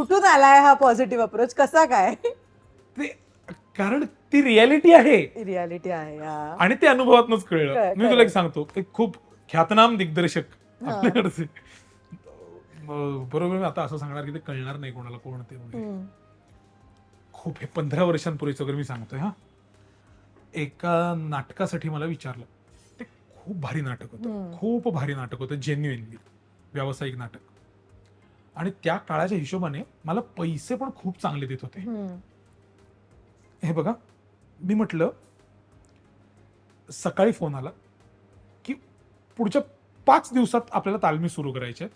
कुठून आलाय हा पॉझिटिव्ह अप्रोच कसा काय? ते कारण ती रियालिटी आहे. रियालिटी आहे हा. आणि ते अनुभवातूनच कळलं. कळ- मी तुला कळलं. एक सांगतो एक खूप ख्यातनाम दिग्दर्शक आपल्याकडचे. अं, बरोबर मी आता असं सांगणार की ते कळणार नाही कोणाला कोण ते वगैरे. हम्म. खूप हे पंधरा वर्षांपूर्वीच वगैरे मी सांगतोय हा. एका नाटकासाठी मला विचारलं. ते खूप भारी नाटक होतं. हम्म. खूप भारी नाटक होतं जेन्युइनली व्यावसायिक नाटक. आणि त्या काळाच्या हिशोबाने मला पैसे पण खूप चांगले देत होते. हे बघा मी म्हटलं सकाळी फोन आला की पुढच्या पाच दिवसात आपल्याला तालमी सुरू करायचे.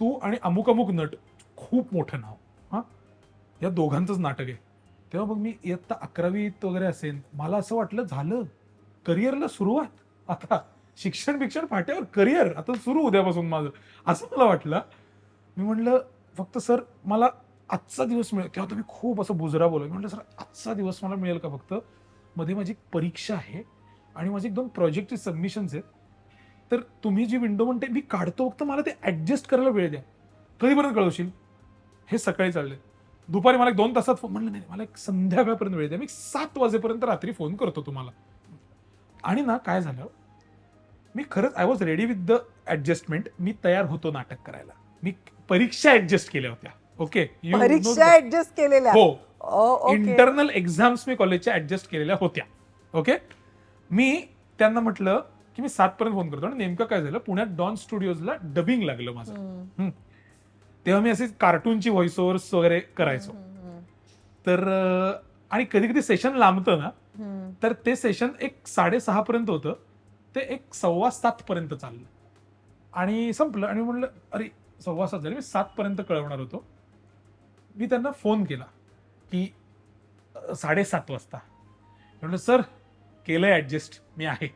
तू आणि अमुक अमुक नट खूप मोठं नाव हा? या दोघांचंच नाटक आहे. तेव्हा मग मी इयत्ता अकरावीत वगैरे असेल मला असं वाटलं झालं करिअरला सुरुवात आता शिक्षण बिक्षण फाट्यावर करिअर आता सुरू उद्यापासून माझं. असं मला वाटलं. मी म्हटलं फक्त सर मला आजचा दिवस मिळेल. तेव्हा तुम्ही खूप असं बुजरा बोला मी म्हटलं सर आजचा दिवस मला मिळेल का फक्त? मध्ये माझी एक परीक्षा आहे आणि माझे एक दोन प्रोजेक्टचे सबमिशन्स आहेत. तर तुम्ही जी विंडो म्हणते मी काढतो फक्त मला ते ॲडजस्ट करायला वेळ द्या. कधीपर्यंत कळवशील? हे सकाळी चालले दुपारी मला एक दोन तासात फोन म्हणलं नाही मला एक संध्याकाळपर्यंत वेळ द्या. मी सात वाजेपर्यंत रात्री फोन करतो तुम्हाला. आणि ना काय झालं? मी खरंच I was ready with the adjustment मी तयार होतो नाटक करायला. मी परीक्षा ऍडजस्ट केल्या होत्या. ओके परीक्षा ऍडजस्ट केलेल्या? हो. इंटरनल एक्झाम्स मी कॉलेजच्या ऍडजस्ट केलेल्या होत्या. ओके मी त्यांना म्हटलं की मी सात पर्यंत फोन करतो. आणि नेमकं काय झालं? पुण्यात डॉन स्टुडिओजला डबिंग लागलं माझं. तेव्हा मी असे कार्टूनची व्हॉइस ओव्हर्स वगैरे करायचो. तर आणि कधी कधी सेशन लांबतं ना. तर ते सेशन एक साडेसहा पर्यंत होतं. ते एक सव्वा सात पर्यंत चाललं. आणि संपलं. आणि म्हणलं अरे सव्वा सात झाले मी सात पर्यंत कळवणार होतो. मी त्यांना फोन केला की साडेसात वाजता. म्हटलं सर केलंय ऍडजस्ट मी आहे.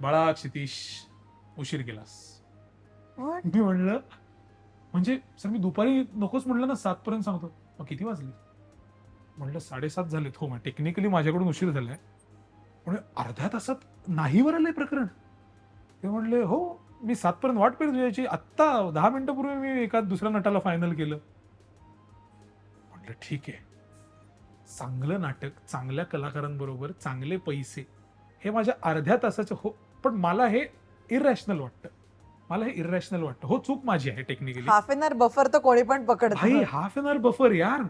बाळा क्षितीश उशीर केलास? मी म्हणलं म्हणजे सर मी दुपारी नकोच म्हटलं ना सात पर्यंत सांगतो. मग किती वाजले? म्हटलं साडेसात झालेत. हो मग टेक्निकली माझ्याकडून उशीर झालाय. म्हणजे अर्ध्या तासात नाहीवर आलंय प्रकरण. ते म्हणले हो मी सात पर्यंत वाट पाहिजे तुझ्याची आत्ता दहा मिनिटापूर्वी मी एका दुसऱ्या नटाला फायनल केलं. म्हटलं ठीक आहे. चांगलं नाटक चांगल्या कलाकारांबरोबर चांगले पैसे हे माझ्या अर्ध्या तासाचं हो पण मला हे इरॅशनल वाटतं. मला हे इरॅशनल वाटतं. हो चूक माझी आहे technically half an hour buffer तर कोणी पण पकडत भाई हाफ एन आवर बफर यार.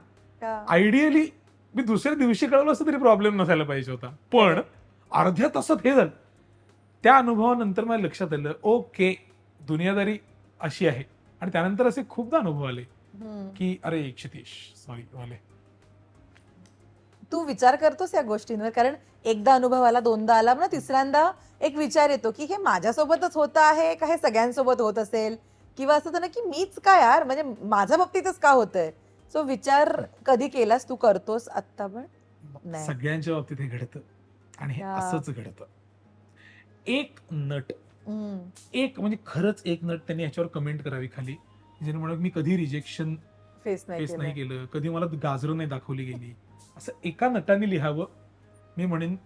आयडियली मी दुसऱ्या दिवशी कळवलं असतं तरी प्रॉब्लेम नसायला पाहिजे होता. पण अर्ध्या तासात हे झालं. त्या अनुभवानंतर मला लक्षात आलं ओके दुनियादारी अशी आहे. आणि त्यानंतर असे खूपदा अनुभव आले की अरे क्षितीश सॉरी वाले. तू विचार करतोस या गोष्टींवर कारण एकदा अनुभव आला दोनदा आला ना तिसऱ्यांदा एक विचार येतो की हे माझ्यासोबतच होत आहे का हे सगळ्यांसोबत होत असेल? किंवा असं होतं ना की मीच का यार? म्हणजे माझ्या बाबतीतच का होतंय? सो विचार कधी केलास तू करतोस आत्ता पण? नाही. सगळ्यांच्या बाबतीत हे घडतं. आणि हे. असंच घडतं. एक नट. एक म्हणजे खरंच एक नट त्यांनी याच्यावर कमेंट करावी खाली. ज्याने म्हणत मी कधी रिजेक्शन फेस नाही. केलं. कधी मला गाजरं नाही दाखवली गेली. असं एका नटाने लिहावं. मी म्हणेन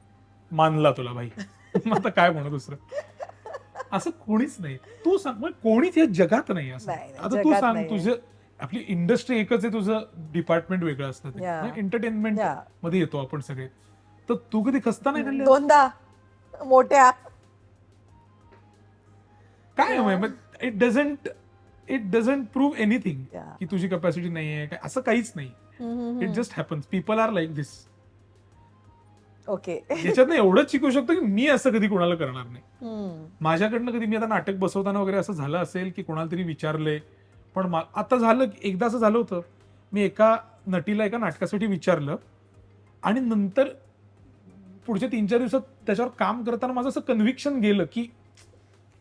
मानला तुला भाई मग आता काय म्हणू दुसरं? असं कोणीच नाही. तू सांग कोणीच या जगात नाही असं. आता तू सांग. तुझं आपली इंडस्ट्री एकच आहे तुझं डिपार्टमेंट वेगळं असतं. एंटरटेनमेंट. मध्ये येतो आपण सगळे. तर तू कधी खस्ता नाही दोनदा. मोठ्या. काय Yeah. It doesn't it doesn't prove anything Yeah. की तुझी कॅपॅसिटी नाही आहे काय असं काहीच नाही it. Just happens people are like this okay याच्यातनं एवढंच शिकू शकतो की मी असं कधी कोणाला करणार नाही. माझ्याकडनं कधी मी आता नाटक बसवताना वगैरे असं झालं असेल की कोणाला तरी विचारलंय पण मा- आता झालं की एकदा असं झालं होतं मी एका नटीला एका नाटकासाठी विचारलं आणि नंतर पुढच्या तीन चार दिवसात त्याच्यावर काम करताना माझं असं कन्व्हिक्शन गेलं की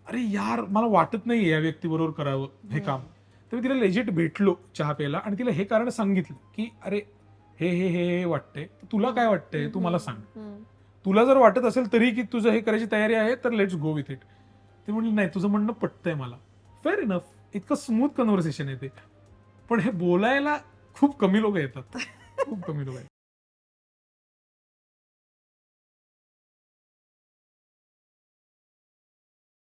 अरे यार मला वाटत नाही या व्यक्तीबरोबर करावं हे काम. तर मी तिला लेजिट भेटलो चहा प्यायला आणि तिला हे कारण सांगितलं की अरे हे हे हे हे वाटतंय. तुला काय वाटतंय? तू मला सांग. तुला जर वाटत असेल तरी की तुझं हे करायची तयारी आहे तर लेट्स गो विथ इट ते म्हणले नाही तुझं म्हणणं पटतंय मला. फेअर इनफ इतकं स्मूथ कन्व्हर्सेशन येते पण हे बोलायला खूप कमी लोक येतात. खूप कमी लोक आहेत